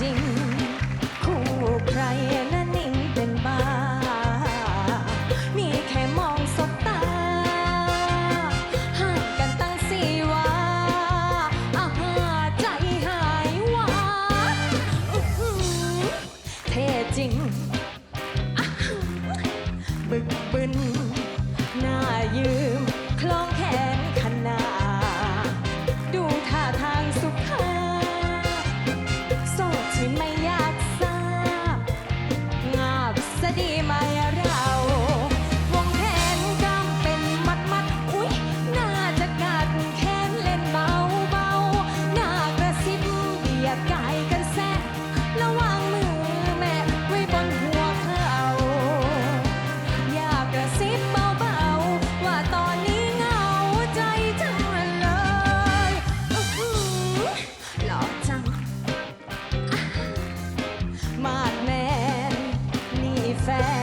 จริง คู่ใคร fast.